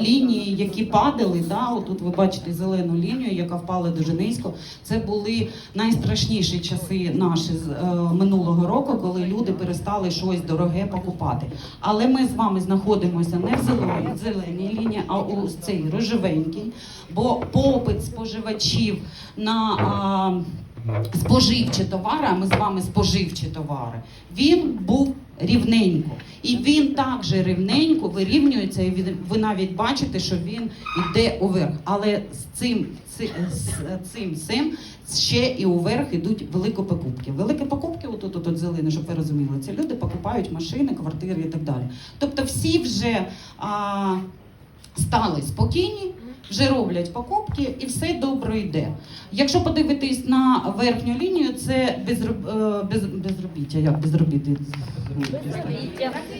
лінії, які падали, да, отут ви бачите зелену лінію, яка впала дуже низько. Це були найстрашніші часи наші з е, минулого року, коли люди перестали щось дороге покупати. Але ми з вами знаходимося не в зеленій, зеленій лінії, а у цій рожевенькій, бо попит споживачів на а, споживчі товари, а ми з вами споживчі товари, він був рівненько. І він також рівненько вирівнюється, і ви- навіть бачите, що він йде уверх. Але з цим, з цим цим ще і уверх йдуть великі покупки. Великі покупки, отут, отут зелене, щоб ви розуміли, це люди покупають машини, квартири і так далі. Тобто всі вже а, стали спокійні, вже роблять покупки і все добре йде. Якщо подивитись на верхню лінію, це безроб... е, без... безробіття. Як безробіття?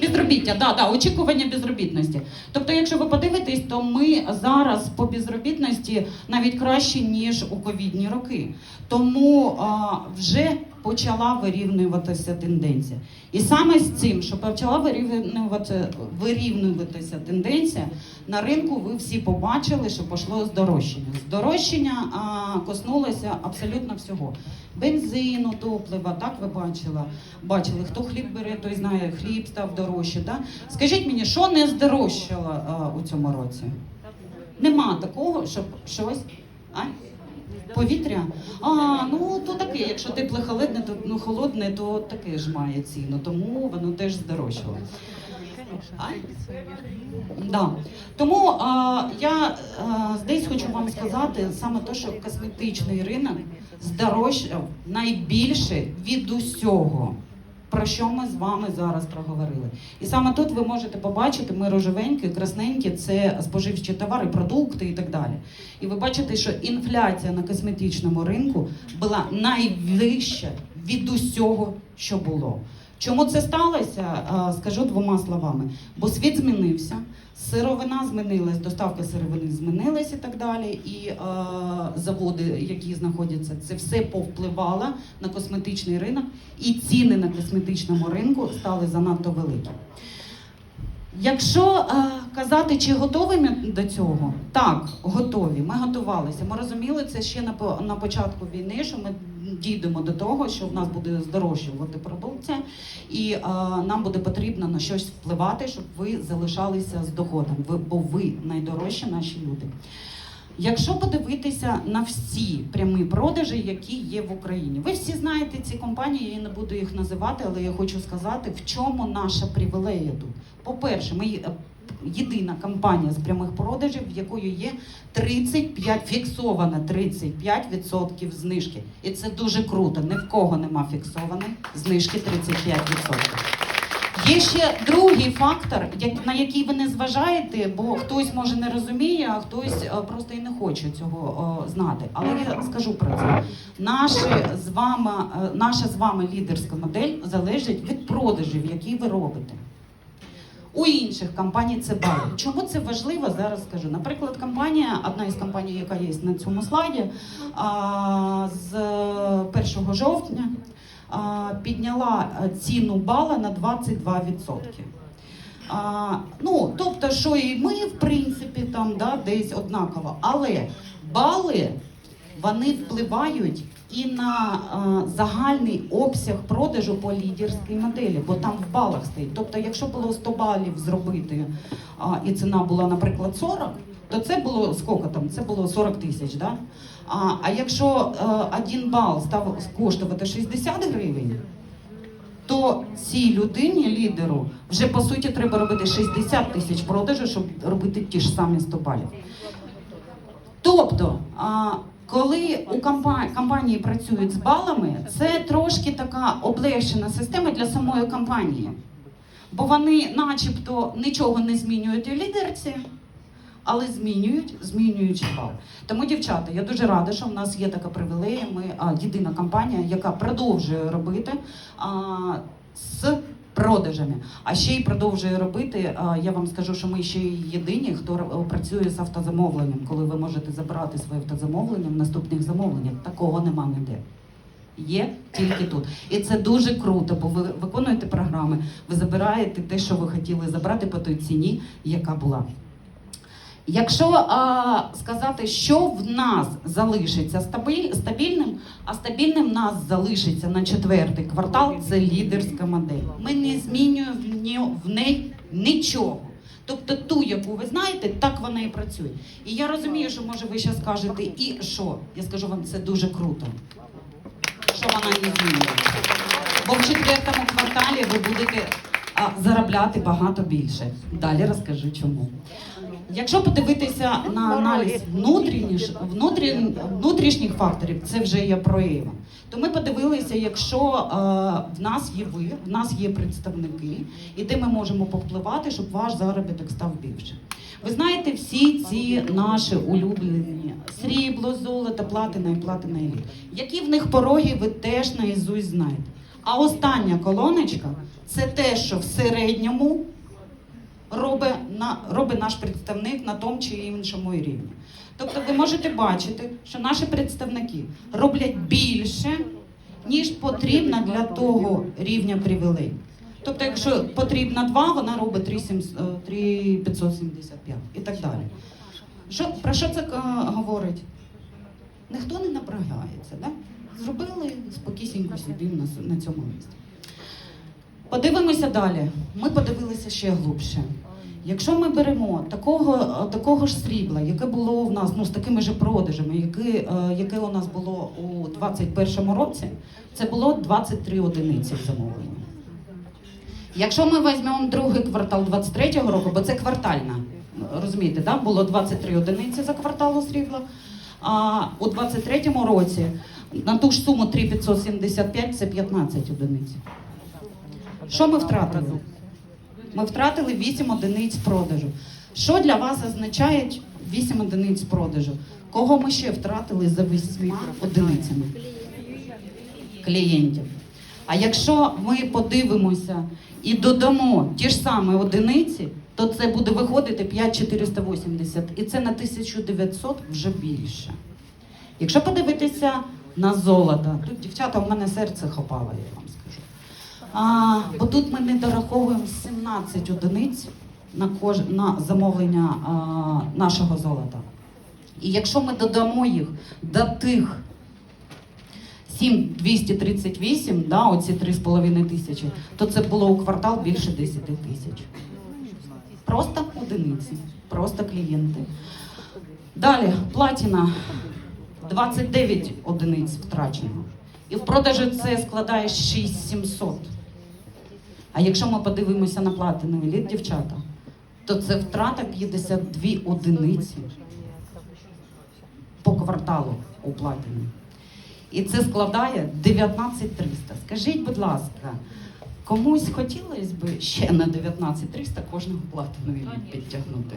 Безробіття, да, да, очікування безробітності. Тобто, якщо ви подивитесь, то ми зараз по безробітності навіть краще, ніж у ковідні роки. Тому а, вже почала вирівнюватися тенденція. І саме з цим, що почала вирівнювати, вирівнюватися тенденція, на ринку ви всі побачили, що пішло здорожчання. Здорожчання а, коснулося абсолютно всього. Бензину, топлива, так ви бачили. бачили. Хто хліб бере, той знає, хліб став дорожче. Да? Скажіть мені, що не здорожчало а, у цьому році? Нема такого, щоб щось. А? Повітря? А, ну то таке, якщо тепле холодне, то ну холодне, то таке ж має ціну, тому воно теж здорожчало. А? Да. Тому а, я а, десь хочу вам сказати саме те, що косметичний ринок здорожчав найбільше від усього. Про що ми з вами зараз проговорили? І саме тут ви можете побачити, ми рожевенькі, красненькі, це споживчі товари, продукти і так далі. І ви бачите, що інфляція на косметичному ринку була найвища від усього, що було. Чому це сталося? Скажу двома словами. Бо світ змінився, сировина змінилась, доставка сировини змінилась і так далі. І е, заводи, які знаходяться, це все повпливало на косметичний ринок, і ціни на косметичному ринку стали занадто великі. Якщо е, казати, чи готові ми до цього, так, готові. Ми готувалися. Ми розуміли це ще на, на початку війни, що ми дійдемо до того, що в нас буде здорожчувати продукція, і е, нам буде потрібно на щось впливати, щоб ви залишалися з доходом. Ви, бо ви найдорожчі наші люди. Якщо подивитися на всі прямі продажі, які є в Україні, ви всі знаєте ці компанії, я не буду їх називати, але я хочу сказати, в чому наша привілея тут. По-перше, ми є- єдина компанія з прямих продажів, в якої є 35, фіксована 35% знижки. І це дуже круто. Ні в кого нема фіксованої знижки 35%. Є ще другий фактор, на який ви не зважаєте, бо хтось може не розуміє, а хтось е, просто і не хоче цього е, знати. Але я скажу про це. Наше з вами, е, наша з вами лідерська модель залежить від продажів, які ви робите. У інших компаній це бали. Чому це важливо? Зараз скажу. Наприклад, компанія, одна із компаній, яка є на цьому слайді, з 1 жовтня підняла ціну бала на 22%. А, ну, тобто, що і ми, в принципі, там да, десь однаково. Але бали вони впливають і на е, загальний обсяг продажу по лідерській моделі, бо там в балах стоїть. Тобто, якщо було 100 балів зробити, а, і ціна була, наприклад, 40, то це було скільки там? Це було 40 тисяч. Да? А, а якщо е, один бал став коштувати 60 гривень, то цій людині, лідеру, вже по суті треба робити 60 тисяч продажу, щоб робити ті ж самі 100 балів. Тобто, а, коли у компа- компанії працюють з балами, це трошки така облегшена система для самої компанії. Бо вони, начебто, нічого не змінюють у лідерці, але змінюють, змінюючи бал. Тому, дівчата, я дуже рада, що в нас є така привілея. Ми а, єдина компанія, яка продовжує робити а, з продажами. А ще й продовжує робити. Я вам скажу, що ми ще й єдині, хто працює з автозамовленням, коли ви можете забрати своє автозамовлення в наступних замовленнях. Такого нема ніде. Є тільки тут. І це дуже круто, бо ви виконуєте програми, ви забираєте те, що ви хотіли забрати по той ціні, яка була. Якщо а, сказати, що в нас залишиться стабіль, стабільним, а стабільним в нас залишиться на четвертий квартал, це лідерська модель. Ми не змінюємо в, в неї нічого. Тобто ту, яку ви знаєте, так вона і працює. І я розумію, що може ви зараз скажете, і що? Я скажу вам, це дуже круто, що вона не змінюється. Бо в четвертому кварталі ви будете а, заробляти багато більше. Далі розкажу чому. Якщо подивитися на аналіз внутрішніх, внутрішніх факторів, це вже є прояви. То ми подивилися, якщо е, в нас є ви, в нас є представники, і де ми можемо повпливати, щоб ваш заробіток став більше. Ви знаєте всі ці наші улюблені срібло, золото, платина і платина еліт. Які в них пороги, ви теж наізусть знаєте. А остання колоночка це те, що в середньому робить, робить наш представник на тому чи іншому рівні. Тобто ви можете бачити, що наші представники роблять більше, ніж потрібно для того рівня привілей. Тобто, якщо потрібно 2, вона робить 3,575 і так далі. Що, про що це е, говорить? Ніхто не напрягається, да? зробили спокійненько собі на цьому місці. Подивимося далі. Ми подивилися ще глибше. Якщо ми беремо такого, такого ж срібла, яке було в нас ну, з такими ж продажами, яке, е, яке у нас було у 2021 році, це було 23 одиниці в замовленні. Якщо ми візьмемо другий квартал 23-го року, бо це квартальна, розумієте, да? було 23 одиниці за квартал срібла, а у 23-му році на ту ж суму 3,575 це 15 одиниць. Що ми втратили? Ми втратили 8 одиниць продажу. Що для вас означає 8 одиниць продажу? Кого ми ще втратили за 8 одиницями? Клієнтів. А якщо ми подивимося і додамо ті ж самі одиниці, то це буде виходити 5,480. І це на 1900 вже більше. Якщо подивитися на золото, тут дівчата у мене серце хопало, я вам скажу. А, бо тут ми не дораховуємо 17 одиниць на, кож... на замовлення а, нашого золота. І якщо ми додамо їх до тих 7238, да, оці 3,5 тисячі, то це було у квартал більше 10 тисяч. Просто одиниці, просто клієнти. Далі, платіна 29 одиниць втрачено. І в продажі це складає 6700. А якщо ми подивимося на платину еліт, дівчата, то це втрата 52 одиниці по кварталу у платині. І це складає 19300. Скажіть, будь ласка, комусь хотілося б ще на 19300 кожного платину еліт підтягнути?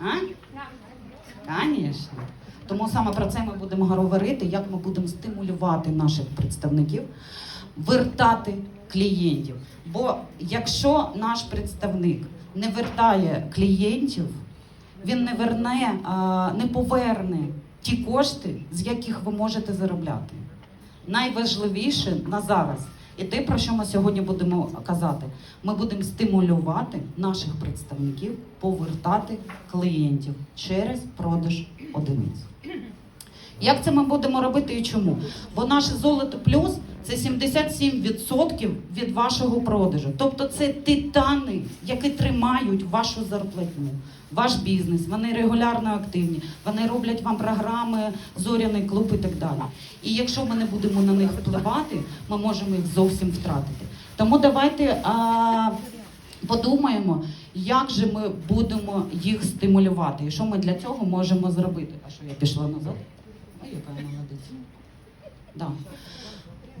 А? Звісно. Тому саме про це ми будемо говорити, як ми будемо стимулювати наших представників, вертати клієнтів. Бо якщо наш представник не вертає клієнтів, він не верне, не поверне ті кошти, з яких ви можете заробляти. Найважливіше на зараз. І те, про що ми сьогодні будемо казати, ми будемо стимулювати наших представників повертати клієнтів через продаж одиниць. Як це ми будемо робити і чому? Бо наше золото плюс це 77% від вашого продажу. Тобто це титани, які тримають вашу зарплатню, ваш бізнес. Вони регулярно активні, вони роблять вам програми, зоряний клуб і так далі. І якщо ми не будемо на них впливати, ми можемо їх зовсім втратити. Тому давайте а, подумаємо, як же ми будемо їх стимулювати, і що ми для цього можемо зробити. А що я пішла назад? А яка я молодець. Да.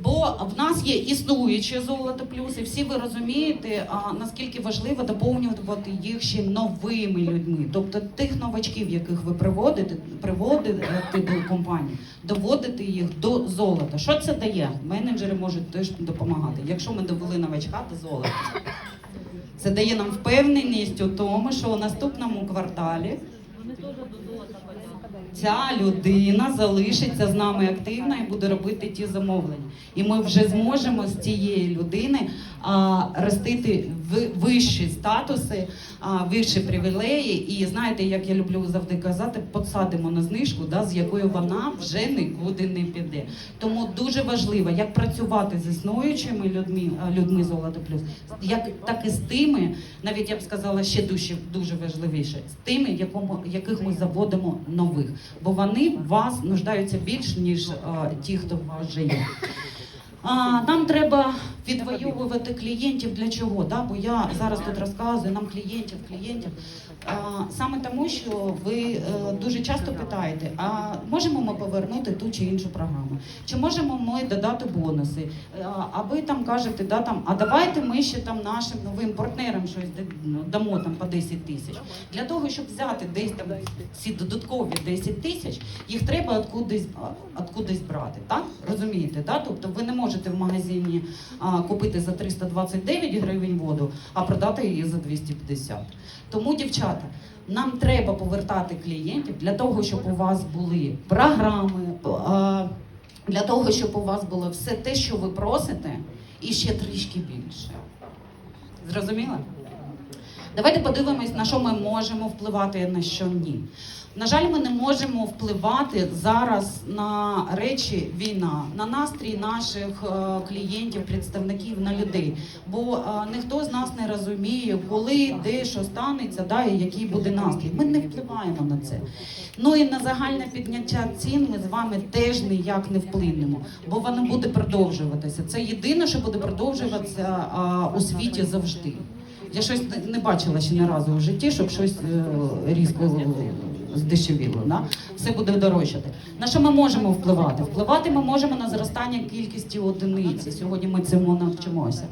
Бо в нас є існуюче золото плюс, і всі ви розумієте, а, наскільки важливо доповнювати їх ще новими людьми, тобто тих новачків, яких ви приводите, приводите до компанії, доводити їх до золота. Що це дає? Менеджери можуть теж допомагати. Якщо ми довели новачка до золота, це дає нам впевненість у тому, що у наступному кварталі ця людина залишиться з нами активно і буде робити ті замовлення. І ми вже зможемо з цієї людини а, ростити вищі статуси, а, вищі привілеї. І знаєте, як я люблю завжди казати, посадимо на знижку, да, з якою вона вже нікуди не піде. Тому дуже важливо, як працювати з існуючими людьми, людьми золото плюс, як так і з тими, навіть я б сказала, ще дуже, дуже важливіше, з тими, якому, яких ми заводимо нових, бо вони в вас нуждаються більш ніж а, ті, хто в вас вже є. Нам треба відвоювати клієнтів для чого? Да? Бо я зараз тут розказую нам клієнтів, клієнтів. Саме тому, що ви е, дуже часто питаєте, а можемо ми повернути ту чи іншу програму? Чи можемо ми додати бонуси? Е, А ви там кажете, да, там, а давайте ми ще там нашим новим партнерам щось ну, дамо там по 10 тисяч. Для того, щоб взяти десь там ці додаткові 10 тисяч, їх треба откудись, брати. Так? Розумієте? Да? Тобто ви не можете в магазині купити за 329 гривень воду, а продати її за 250. Тому, дівчата, нам треба повертати клієнтів для того, щоб у вас були програми, для того, щоб у вас було все те, що ви просите, і ще трішки більше. Зрозуміло? Давайте подивимось, на що ми можемо впливати, на що ні. На жаль, ми не можемо впливати зараз на речі війна, на настрій наших е, клієнтів, представників, на людей. Бо е, ніхто з нас не розуміє, коли, де, що станеться, да, і який буде настрій. Ми не впливаємо на це. Ну і на загальне підняття цін ми з вами теж ніяк не вплинемо, бо воно буде продовжуватися. Це єдине, що буде продовжуватися е, у світі завжди. Я щось не- не бачила ще ні разу в житті, щоб щось різко здешевіло. Да? Все буде дорожчати. На що ми можемо впливати? Впливати ми можемо на зростання кількості одиниці. Сьогодні ми цьому навчимося.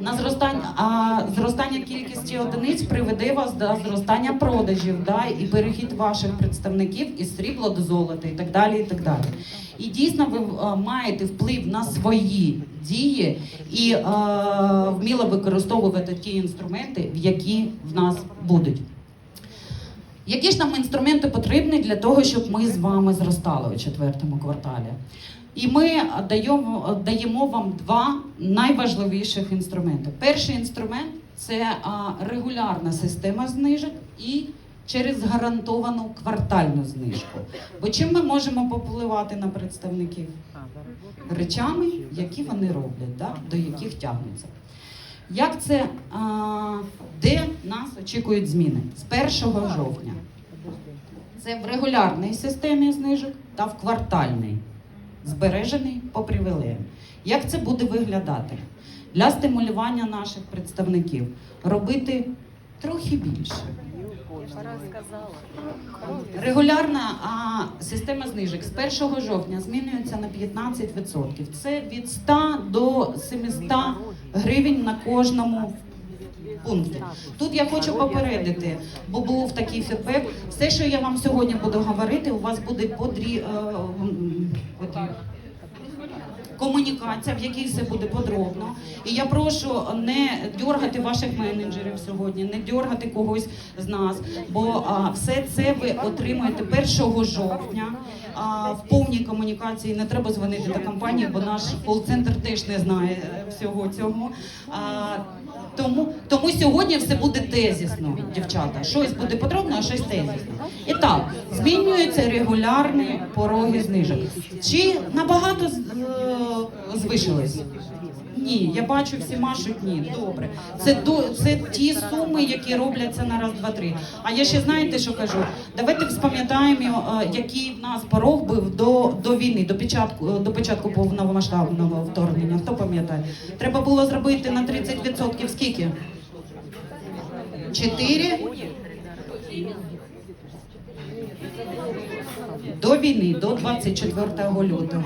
На зростання, а зростання кількості одиниць приведе вас до зростання продажів, да? і перехід ваших представників із срібла до золота, і так далі. І так далі. І дійсно ви маєте вплив на свої дії і е, вміло використовувати ті інструменти, в які в нас будуть. Які ж нам інструменти потрібні для того, щоб ми з вами зростали у четвертому кварталі? І ми даємо, даємо вам два найважливіших інструменти. Перший інструмент це регулярна система знижок і через гарантовану квартальну знижку. Бо чим ми можемо попливати на представників? Речами, які вони роблять, да? до яких тягнуться. Як це, де нас очікують зміни? З 1 жовтня. Це в регулярній системі знижок та в квартальний, збережений по привілеям. Як це буде виглядати? Для стимулювання наших представників робити трохи більше. Регулярна а, система знижок з 1 жовтня змінюється на 15%. Це від 100 до 700 гривень на кожному пункті. Тут я хочу попередити, бо був такий фідбек. Все, що я вам сьогодні буду говорити, у вас буде подрі... е, подрі- комунікація, в якій все буде подробно. І я прошу не дергати ваших менеджерів сьогодні, не дергати когось з нас, бо а, все це ви отримуєте 1 жовтня. А, в повній комунікації не треба дзвонити до компанії, бо наш кол-центр теж не знає е, всього цього. А, тому, тому сьогодні все буде тезісно, дівчата. Щось буде подробно, а щось тезісно. І так, змінюються регулярні пороги знижок. Чи набагато е, звишились? Ні, я бачу всі машуть ні. Добре. Це до це ті суми, які робляться на раз, два, три. А я ще знаєте, що кажу? Давайте вспам'ятаємо, е, який в нас порог був до, до війни, до початку до початку повномасштабного вторгнення. Хто пам'ятає? Треба було зробити на 30% скільки? Чотири? До війни, до 24 лютого.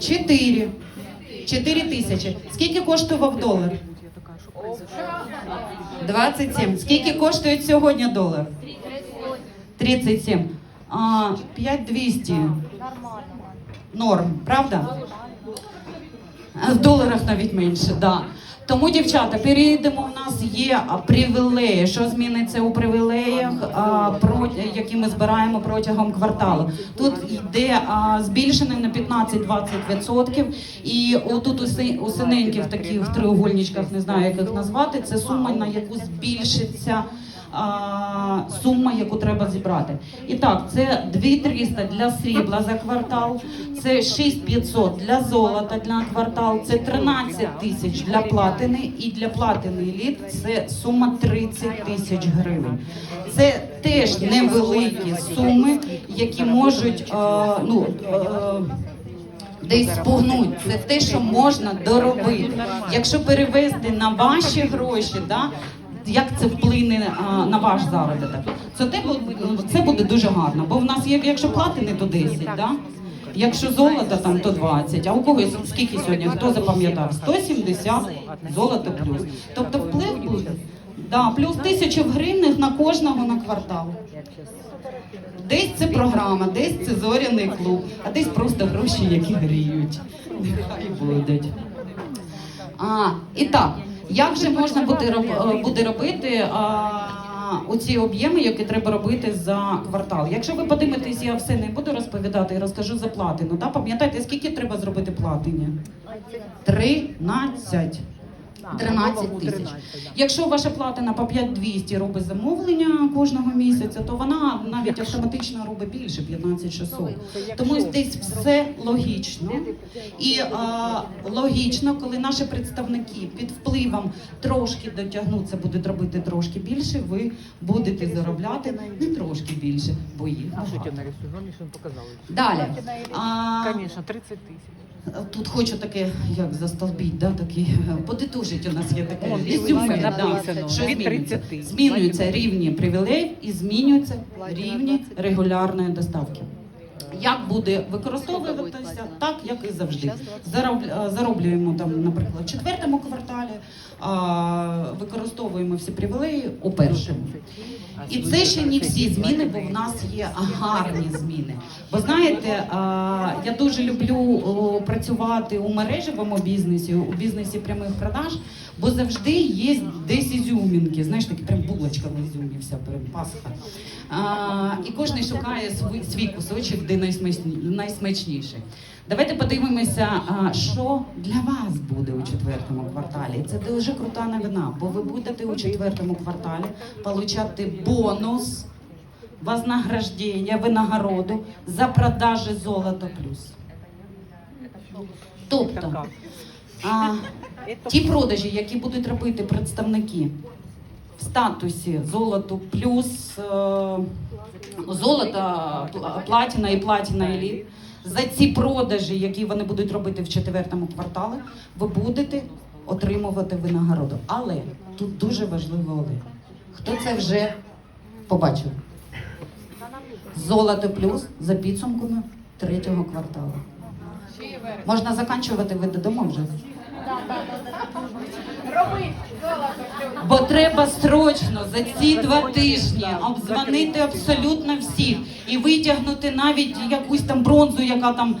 Чотири. Чотири тисячі. Скільки коштував долар? 27. Скільки коштує сьогодні долар? 37. А, 5200. Норм, правда? В доларах навіть менше, да. Тому, дівчата, перейдемо. У нас є привілеї. Що зміниться у привілеях? А, про які ми збираємо протягом кварталу. Тут йде а, збільшений на 15-20%. І отут у синеньких таких треугольничках, не знаю, як їх назвати, це сума, на яку збільшиться. Сума, яку треба зібрати. І так, це 2300 для срібла за квартал, це 6500 для золота для квартал, це 13 тисяч для платини, і для платини еліт це сума 30 тисяч гривень. Це теж невеликі суми, які можуть е, ну, е, десь спугнуть. Це те, що можна доробити. Якщо перевести на ваші гроші, да, як це вплине а, на ваш заробіток, це, те, це буде дуже гарно. Бо в нас є, якщо платини, то 10, да? якщо золото, там, то 20. А у когось скільки сьогодні? Хто запам'ятав? 170 золото плюс. Тобто вплив буде. Да, плюс тисячу гривень на кожного на квартал. Десь це програма, десь це зоряний клуб, а десь просто гроші, які гріють. Нехай будуть. А, і так, як же можна буде, роб- е, буде робити а, оці об'єми, які треба робити за квартал? Якщо ви подивитесь, я все не буду розповідати і розкажу за платину. Да? Пам'ятайте, скільки треба зробити платині? 13. 13 тисяч. Якщо ваша платина по 5200 робить замовлення кожного місяця, то вона навіть автоматично робить більше 15600. Тому здесь все логічно. І а, логічно, коли наші представники під впливом трошки дотягнуться, будуть робити трошки більше, ви будете заробляти не трошки більше, бо їх багато. Ну. Далі. Звісно, 30 тисяч. Тут хочу таке, як застолбіть, да, такий, е, подитужить у нас є таке написано, що від 30. Змінюються рівні привілеїв і змінюються рівні регулярної доставки. Як буде використовуватися, так як і завжди. Е, Зароблюємо там, наприклад, в четвертому кварталі, а використовуємо всі привілеї у першому. І це ще не всі зміни, бо в нас є гарні зміни. Бо знаєте, я дуже люблю працювати у мережевому бізнесі, у бізнесі прямих продаж, бо завжди є десь ізюмінки. Знаєш, такі прям булочка в ізюмі, вся прям пасха. І кожен шукає свій, свій кусочок, де найсмачні- найсмачніший. Давайте подивимося, що для вас буде у четвертому кварталі. Це дуже крута новина, бо ви будете у четвертому кварталі получати бонус, вознаграждення, винагороду за продажі золота плюс. Тобто, а, ті продажі, які будуть робити представники в статусі золото плюс золото, платіна і платіна еліт, за ці продажі, які вони будуть робити в четвертому кварталі, ви будете отримувати винагороду. Але тут дуже важливо але. Хто це вже побачив? Золото плюс за підсумками третього кварталу. Можна заканчувати ви додому вже. Бо треба срочно за ці два тижні обзвонити абсолютно всіх і витягнути навіть якусь там бронзу, яка там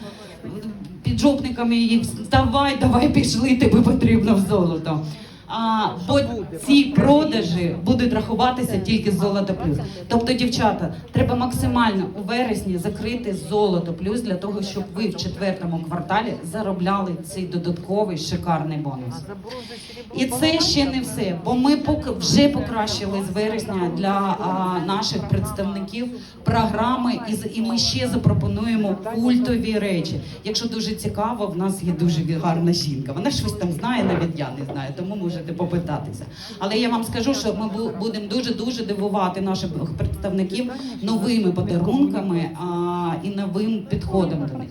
під жопниками її давай, давай пішли, тобі потрібно в золото. А, бо ці продажі будуть рахуватися тільки золото плюс. Тобто, дівчата, треба максимально у вересні закрити золото плюс для того, щоб ви в четвертому кварталі заробляли цей додатковий шикарний бонус. І це ще не все, бо ми поки вже покращили з вересня для а, наших представників програми, і, і ми ще запропонуємо культові речі. Якщо дуже цікаво, в нас є дуже гарна жінка. Вона щось там знає, навіть я не знаю, тому можете попитатися. Але я вам скажу, що ми будемо дуже дуже дивувати наших представників новими подарунками а, і новим підходом до них.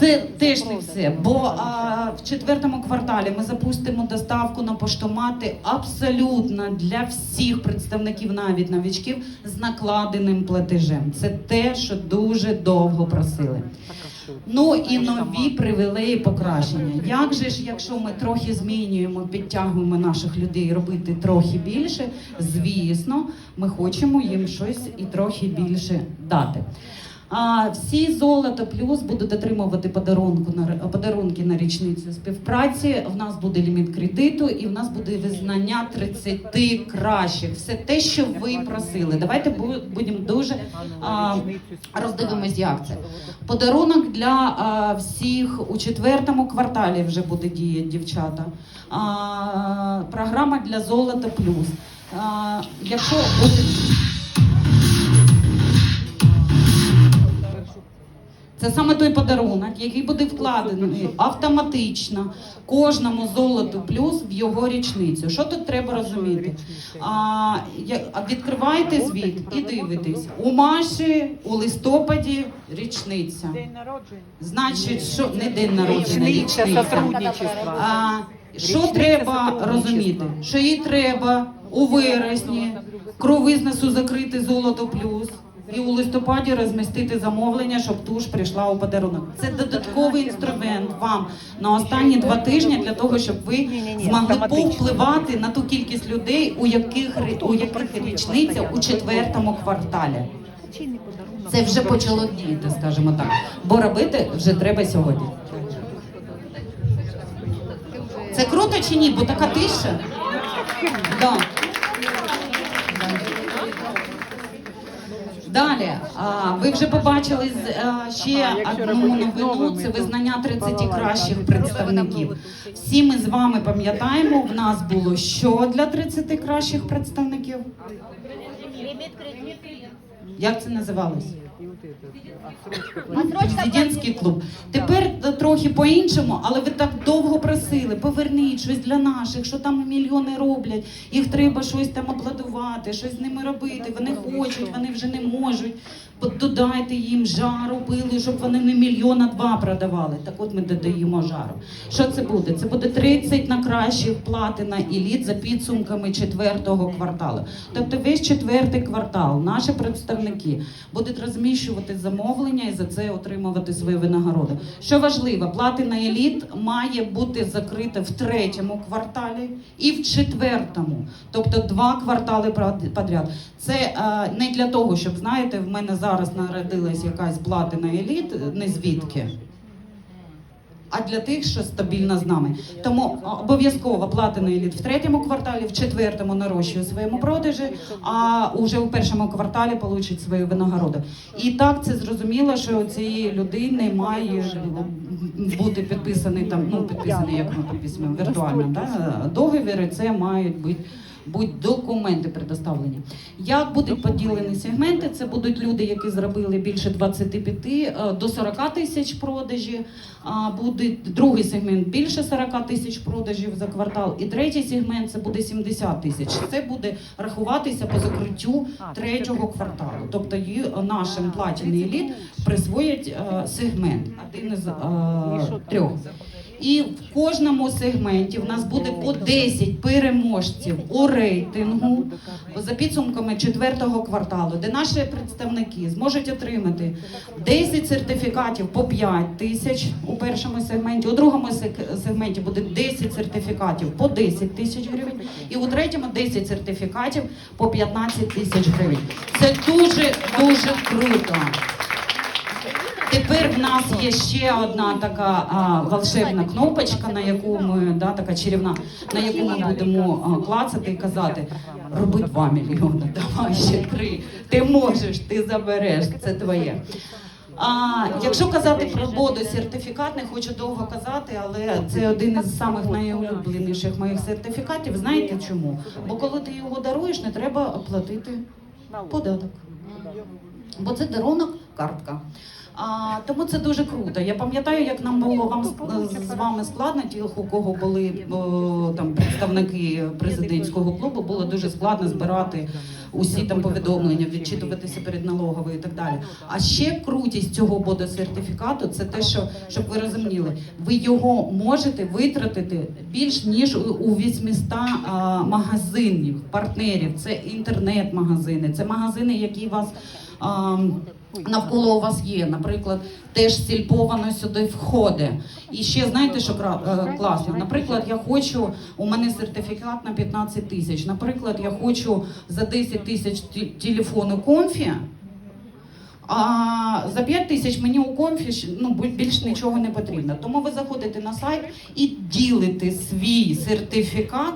Це теж не все. Бо а, в четвертому кварталі ми запустимо доставку на поштомати абсолютно для всіх представників, навіть новичків, з накладеним платежем. Це те, що дуже довго просили. Ну і нові привілеї покращення. Як же ж, якщо ми трохи змінюємо, підтягуємо наших людей робити трохи більше, звісно, ми хочемо їм щось і трохи більше дати. А, всі золото плюс будуть отримувати подарунку на подарунки на річницю співпраці. В нас буде ліміт кредиту, і в нас буде визнання 30 кращих. Все те, що ви просили. Давайте будемо дуже а, роздивимось, як це. Подарунок для а, всіх у четвертому кварталі вже буде діяти, дівчата. А, програма для золота плюс. А, якщо буде Це саме той подарунок, який буде вкладений автоматично кожному золоту плюс в його річницю. Що тут треба розуміти? А, а звіт і дивитесь. У Маші у листопаді річниця. Значить, що не день народження, Річниця річниця. А, що треба розуміти? Що їй треба у вересні кровизнесу закрити золото плюс. І у листопаді розмістити замовлення, щоб туш прийшла у подарунок. Це додатковий інструмент вам на останні два тижні для того, щоб ви змогли повпливати на ту кількість людей, у яких у яких річниця у четвертому кварталі. Це вже почало діяти, скажімо так. Бо робити вже треба сьогодні. Це круто чи ні? Бо така тиша. Да. Далі, а, ви вже побачили з- ще одну новину. Це визнання 30 кращих представників. Всі ми з вами пам'ятаємо, в нас було що для 30 кращих представників? Як це називалось? Президентський клуб. Тепер трохи по-іншому, але ви так довго просили, поверніть щось для наших, що там мільйони роблять, їх треба щось там обладувати, щось з ними робити. Вони хочуть, вони вже не можуть. Додайте їм жару, пили, щоб вони не мільйона два продавали. Так от ми додаємо жару. Що це буде? Це буде 30 на кращих платина еліт за підсумками четвертого кварталу. Тобто весь четвертий квартал наші представники будуть розміщувати замовлення і за це отримувати свої винагороди. Що важливо, платина еліт має бути закрита в третьому кварталі і в четвертому, тобто два квартали подряд. Це е, не для того, щоб знаєте, в мене зараз народилась якась платина еліт, не звідки. А для тих, що стабільно з нами. Тому обов'язково платина еліт в третьому кварталі, в четвертому нарощує своєму продажі, а уже у першому кварталі получить свою винагороду. І так це зрозуміло, що у цієї людини має бути підписаний там, ну підписаний, як ми підписуємо, віртуально, да? договір, і це мають бути. Будь документи предоставлені. Як будуть поділені сегменти? Це будуть люди, які зробили більше 25 е, до 40 тисяч продажі. Буде другий сегмент більше 40 тисяч продажів за квартал. І третій сегмент це буде 70 тисяч. Це буде рахуватися по закриттю третього кварталу. Тобто нашим платіний еліт присвоять е, сегмент, один із е, трьох. І в кожному сегменті в нас буде по 10 переможців у рейтингу за підсумками четвертого кварталу, де наші представники зможуть отримати 10 сертифікатів по 5 тисяч у першому сегменті, у другому сегменті буде 10 сертифікатів по 10 тисяч гривень, і у третьому 10 сертифікатів по 15 тисяч гривень. Це дуже дуже круто. Тепер в нас є ще одна така а, волшебна кнопочка, на яку ми да, така чарівна, на яку ми будемо а, клацати і казати: роби 2 мільйони, давай ще три. Ти можеш, ти забереш, це твоє. А, якщо казати про боду сертифікат, не хочу довго казати, але це один із самих найулюбленіших моїх сертифікатів. Знаєте чому? Бо коли ти його даруєш, не треба оплатити податок. Бо це дарунок, картка. А, тому це дуже круто. Я пам'ятаю, як нам було вам з- з вами складно, ті, у кого були о, там представники президентського клубу, було дуже складно збирати усі там повідомлення, відчитуватися перед налоговою і так далі. А ще крутість цього бодосертифікату це те, що щоб ви розуміли, ви його можете витратити більш ніж у 800 а, магазинів, партнерів. Це інтернет-магазини, це магазини, які вас. а, Навколо у вас є, наприклад, теж сільпо воно сюди входить. І ще знаєте, що е, класно? Наприклад, я хочу, у мене сертифікат на 15 тисяч. Наприклад, я хочу за 10 тисяч телефону конфі, А за 5 тисяч мені у комфі ж, ну, більш нічого не потрібно. Тому ви заходите на сайт і ділите свій сертифікат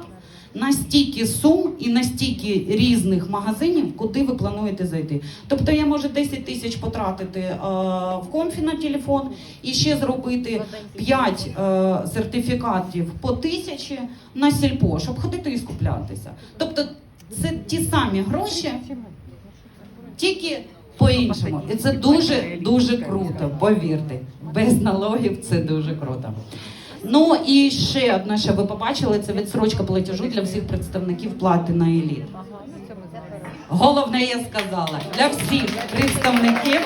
на стільки сум і на стільки різних магазинів, куди ви плануєте зайти. Тобто я можу 10 тисяч потратити е, в комфі на телефон і ще зробити 5 е, сертифікатів по тисячі на сільпо, щоб ходити і скуплятися. Тобто це ті самі гроші, тільки по-іншому. І це дуже дуже круто, повірте. Без налогів це дуже круто. Ну і ще одне, що ви побачили, це відсрочка платежу для всіх представників плати на еліт. Головне, я сказала, для всіх представників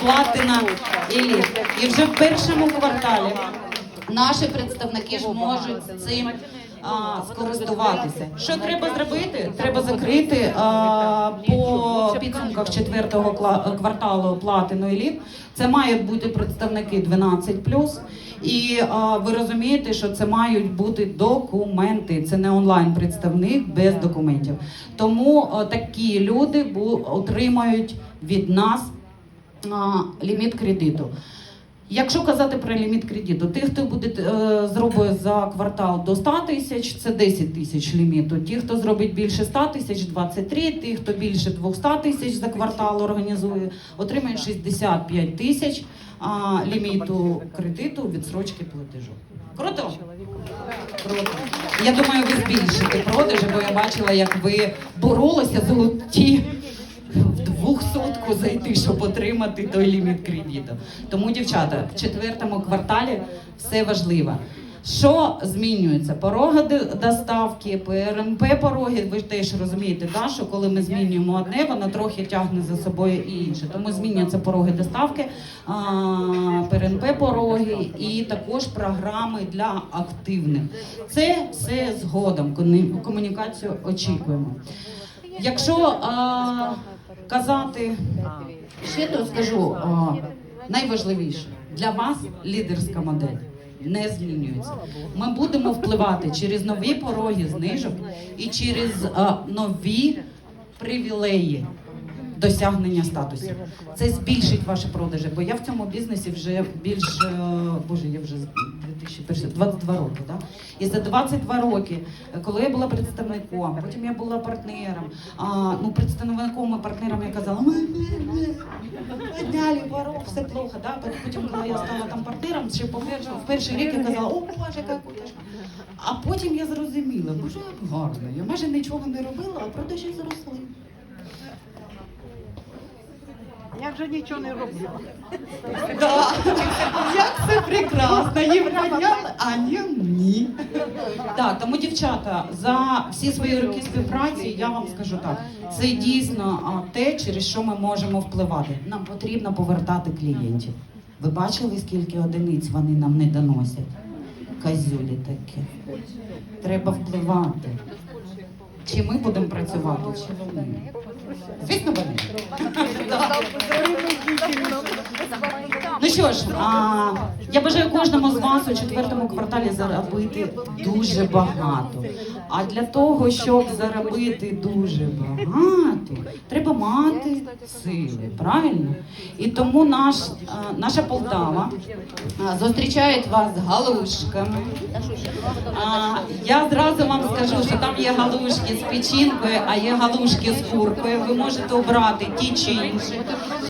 плати на еліт. І вже в першому кварталі наші представники ж можуть цим а, скористуватися. Що треба зробити? Треба закрити а, по підсумках четвертого кварталу платину еліт. Це мають бути представники 12+. І а, ви розумієте, що це мають бути документи. Це не онлайн представник без документів. Тому а, такі люди бу- отримають від нас а, ліміт кредиту. Якщо казати про ліміт кредиту, тих, хто буде е, зробить за квартал до 100 тисяч, це 10 тисяч ліміту. Ті, хто зробить більше 100 тисяч, 23, ті, хто більше 200 тисяч за квартал організує, отримають 65 тисяч а, ліміту кредиту відсрочки платежу. Круто? Круто. Я думаю, ви збільшите продажі, бо я бачила, як ви боролися золоті в двохсотку зайти, щоб отримати той ліміт кредиту. Тому, дівчата, в четвертому кварталі все важливо. Що змінюється? Пороги доставки, ПРМП пороги. Ви ж теж розумієте, да, що коли ми змінюємо одне, воно трохи тягне за собою і інше. Тому змінюються пороги доставки, а, ПРНП пороги і також програми для активних. Це все згодом. Комунікацію очікуємо. Якщо а, казати ще то скажу а, найважливіше для вас лідерська модель. Не змінюється. Ми будемо впливати через нові пороги знижок і через а, нові привілеї досягнення статусів. Це збільшить ваші продажі, бо я в цьому бізнесі вже більш боже, я вже 2001, 22 роки. Да? І за 22 роки, е, коли я була представником, потім я була партнером. А, ну, представником і партнером я казала, ми, ми, порог, все плохо. Да? Потім, коли я стала там партнером, ще по в перший рік я казала, о Боже, яка куташка. А потім я зрозуміла, боже, як гарно. Я майже нічого не робила, а продажі зросли. Я вже нічого не роблю. Да. Як це прекрасно, їм підняли, а ні, ні. Так, тому дівчата, за всі свої роки співпраці я вам скажу так: це дійсно а, те, через що ми можемо впливати. Нам потрібно повертати клієнтів. Ви бачили, скільки одиниць вони нам не доносять? Козюлі такі. Треба впливати. Чи ми будемо працювати, чи вони? Звісно, вони. Ну що ж, а, я бажаю кожному з вас у четвертому кварталі заробити дуже багато. А для того, щоб заробити дуже багато, треба мати сили, правильно? І тому наш, а, наша Полтава а, зустрічає вас з галушками. А, я зразу вам скажу, що там є галушки з печінкою, а є галушки з куркою. Ви можете обрати ті чи інші.